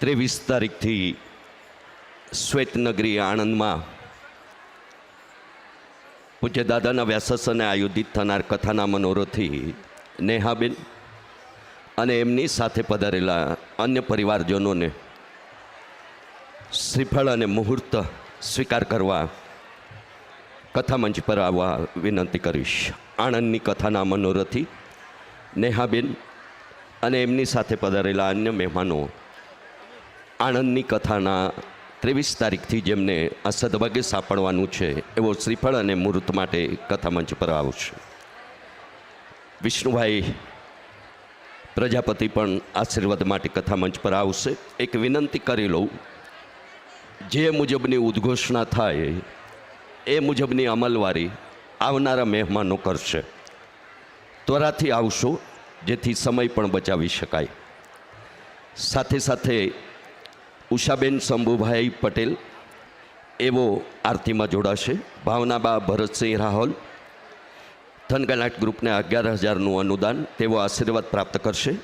ત્રેવીસ તારીખથી શ્વેતનગરી આણંદમાં પૂજ્ય દાદાના વ્યાસસને આયોજિત થનાર કથાના મનોરથી નેહાબેન અને એમની સાથે પધારેલા અન્ય પરિવારજનોને શ્રીફળ અને મુહૂર્ત સ્વીકાર કરવા કથા મંચ પર આવવા વિનંતી કરીશ. આણંદની કથાના મનોરથી નેહાબેન અને એમની સાથે પધારેલા અન્ય મહેમાનો આણંદની કથાના ત્રેવીસ તારીખથી જેમને આ સદભાગ્ય સાંપડવાનું છે એવો શ્રીફળ અને મુહૂર્ત માટે કથા મંચ પર આવશે વિષ્ણુભાઈ પ્રજાપતિ પણ આશીર્વાદ માટે કથા મંચ પર આવશે. એક વિનંતી કરી લઉં. જે મુજબની ઉદ્ઘોષણા થાય, એ મુજબની અમલવારી આવનારા મહેમાનો કરશે. ત્વરાથી આવશો. જેથી સમય પણ બચાવી શકાય. સાથે સાથે ઉષાબેન શંભુભાઈ પટેલ એવો આરતીમાં જોડાશે. ભાવનાબા ભરતસિંહ રાહોલ થનગનાટ ગ્રુપને અગિયાર હજારનું અનુદાન તેવો આશીર્વાદ પ્રાપ્ત કરશે.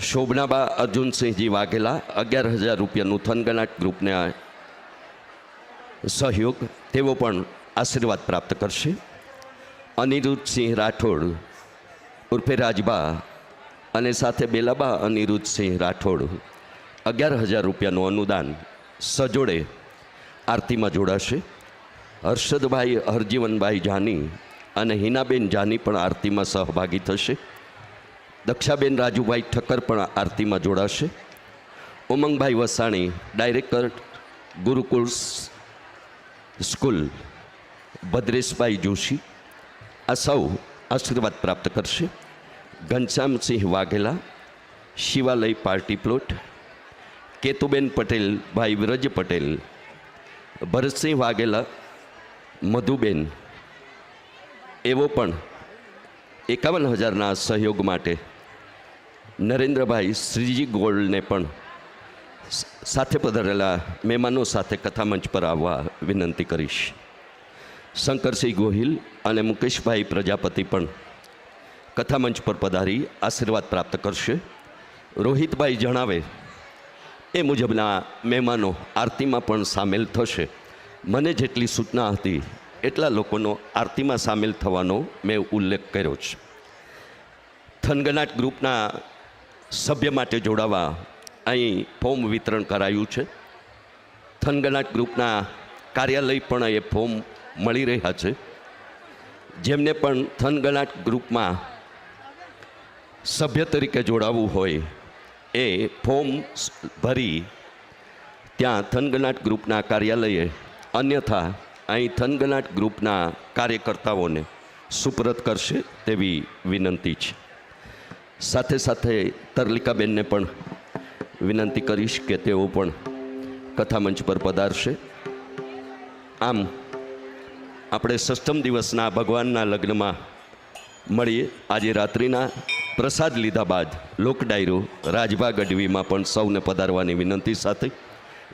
શોભનાબા અર્જુનસિંહજી વાઘેલા અગિયાર હજાર રૂપિયાનું થનગનાટ ગ્રુપને સહયોગ તેવો પણ આશીર્વાદ પ્રાપ્ત કરશે. અનિરુદ્ધસિંહ રાઠોડ ઉર્ફે રાજબા અને સાથે બેલાબા અનિરુદ્ધસિંહ રાઠોડ. અગિયાર હજાર રૂપિયાનું અનુદાન સજોડે આરતીમાં જોડાશે. હર્ષદભાઈ હરજીવનભાઈ જાની અને હિનાબેન જાની પણ આરતીમાં સહભાગી થશે. દક્ષાબેન રાજુભાઈ ઠક્કર પણ આરતીમાં જોડાશે. ઉમંગભાઈ વસાણી, ડાયરેક્ટર, ગુરુકુળ સ્કૂલ, ભદ્રેશભાઈ જોશી આ સૌ આશીર્વાદ પ્રાપ્ત કરશે. ઘનશ્યામસિંહ વાઘેલા, શિવાલય પાર્ટી પ્લોટ, કેતુબેન પટેલ, ભાઈ વિરજ પટેલ, ભરતસિંહ વાઘેલા, મધુબેન. એવો પણ એકાવન હજારના સહયોગ માટે નરેન્દ્રભાઈ શ્રીજી ગોલ્ડને પણ સાથે પધારેલા મહેમાનો સાથે કથામંચ પર આવવા વિનંતી કરીશ. શંકરસિંહ ગોહિલ અને મુકેશભાઈ પ્રજાપતિ પણ કથામંચ પર પધારી આશીર્વાદ પ્રાપ્ત કરશે. રોહિતભાઈ જણાવે, એ મુજબના મહેમાનો આરતીમાં પણ સામેલ થશે. મને જેટલી સૂચના હતી, એટલા લોકોનો આરતીમાં સામેલ થવાનો મેં ઉલ્લેખ કર્યો છે. થનગનાટ ગ્રુપના સભ્ય માટે જોડાવા અહીં ફોર્મ વિતરણ કરાયું છે. થનગનાટ ગ્રુપના કાર્યાલય પણ એ ફોર્મ મળી રહ્યા છે. જેમને પણ થનગનાટ ગ્રુપમાં સભ્ય તરીકે જોડાવવું હોય એ ફોર્મ ભરી ત્યાં થનગનાટ ગ્રુપના કાર્યાલયે, અન્યથા અહીં થનગનાટ ગ્રુપના કાર્યકર્તાઓને સુપરત કરશે તેવી વિનંતી છે. સાથે સાથે તરલિકાબેનને પણ વિનંતી કરીશ કે તેઓ પણ કથામંચ પર પધારશે. આમ, આપણે સષ્ટમ દિવસના ભગવાનના લગ્નમાં મળીએ. આજે રાત્રિના પ્રસાદ લીધા બાદ લોક ડાયરો રાજભા ગઢવીમાં પણ સૌને પધારવાની વિનંતી સાથે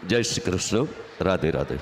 જય શ્રી કૃષ્ણ, રાધે રાધે.